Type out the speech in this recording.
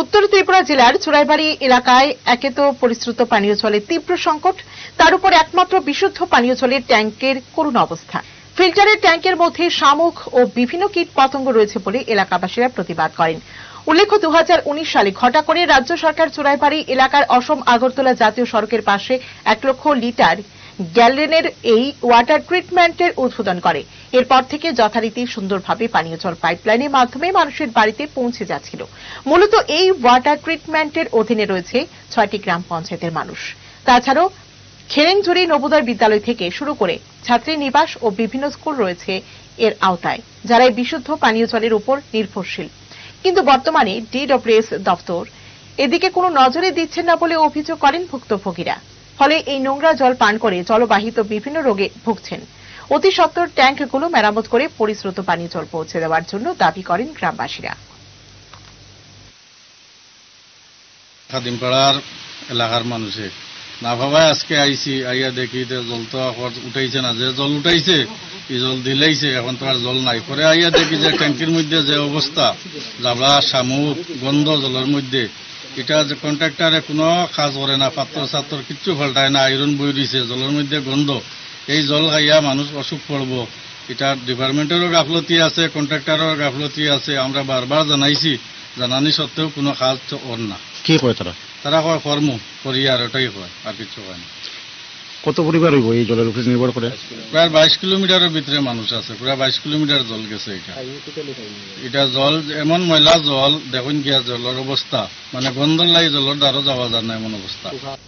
উত্তর ত্রিপুরা জেলার চুরাইবাড়ি এলাকায় একে তো পরিশ্রুত পানীয় জলের তীব্র সংকট, তার উপর একমাত্র বিশুদ্ধ পানীয় জলের ট্যাঙ্কের করুণ অবস্থা। ফিল্টারের ট্যাঙ্কের মধ্যে শামুক ও বিভিন্ন কীট পতঙ্গ রয়েছে বলে এলাকাবাসীরা প্রতিবাদ করেন। উল্লেখ্য দু হাজার উনিশ সালে ঘটা করে রাজ্য সরকার চুরাইবাড়ি এলাকার অসম আগরতলা জাতীয় সড়কের পাশে এক লক্ষ লিটার গ্যালেনের এই ওয়াটার ট্রিটমেন্টের উদ্বোধন করে। এরপর থেকে যথারীতি সুন্দরভাবে পানীয় জল পাইপলাইনের মাধ্যমে মানুষের বাড়িতে পৌঁছে যাচ্ছিল। মূলত এই ওয়াটার ট্রিটমেন্টের অধীনে রয়েছে ছয়টি গ্রাম পঞ্চায়েতের মানুষ। তাছাড়াও খেরেনঝুরি নবোদয় বিদ্যালয় থেকে শুরু করে ছাত্রী নিবাস ও বিভিন্ন স্কুল রয়েছে এর আওতায়, যারা বিশুদ্ধ পানীয় জলের উপর নির্ভরশীল। কিন্তু বর্তমানে ডিডব্লিউএস দপ্তর এদিকে কোনো নজরে দিচ্ছেন না বলে অভিযোগ করেন ভুক্তভোগীরা। ফলে এই নোংরা জল পান করে জলবাহিত বিভিন্ন রোগে ভুগছেন। অতি সত্বর ট্যাঙ্কগুলো মেরামত করে পরিশ্রুত পানীয় জল পৌঁছে দেওয়ার জন্য দাবি করেন গ্রামবাসীরা। খাদিমপাড়ার এলাকার মানুষে। না ভাবায় আজকে আইছি, আইয়া দেখি জল তো উঠাইছে না। যে জল উঠাইছে এই জল দিলেইছে, এখন তো আর জল নাই। পরে আইয়া দেখি যে ট্যাঙ্কির মধ্যে যে অবস্থা জাবলা শামুক, গন্ধ জলের মধ্যে, এটা যে কন্ট্রাক্টারে কোনো কাজ করে না পাত্র ছাত্র কিচ্ছু পাল্টায় না আইরন বই দিছে জলের মধ্যে গন্ধ। এই জল খাইয়া মানুষ অসুখ পড়ব। এটা ডিপার্টমেন্টেরও গাফলতি আছে কন্ট্রাক্টারের গাফলতি আছে। আমরা বারবার জানাইছি জানানি সত্ত্বেও কোনো কাজ ওর না। কি কয় তারা? তারা কয় কর্ম করি আর ওটাই কয় আর কিছু কয় না। কত পরিবার হইব এই জলের উপরে নির্ভর করে প্রায় বাইশ কিলোমিটারের ভিতরে মানুষ আছে প্রায় বাইশ কিলোমিটার জল গেছে এটা এটা জল এমন ময়লা জল দেখুন গিয়া জলের অবস্থা মানে গন্ধর লাই জলের দ্বারা যাওয়া যায় না এমন অবস্থা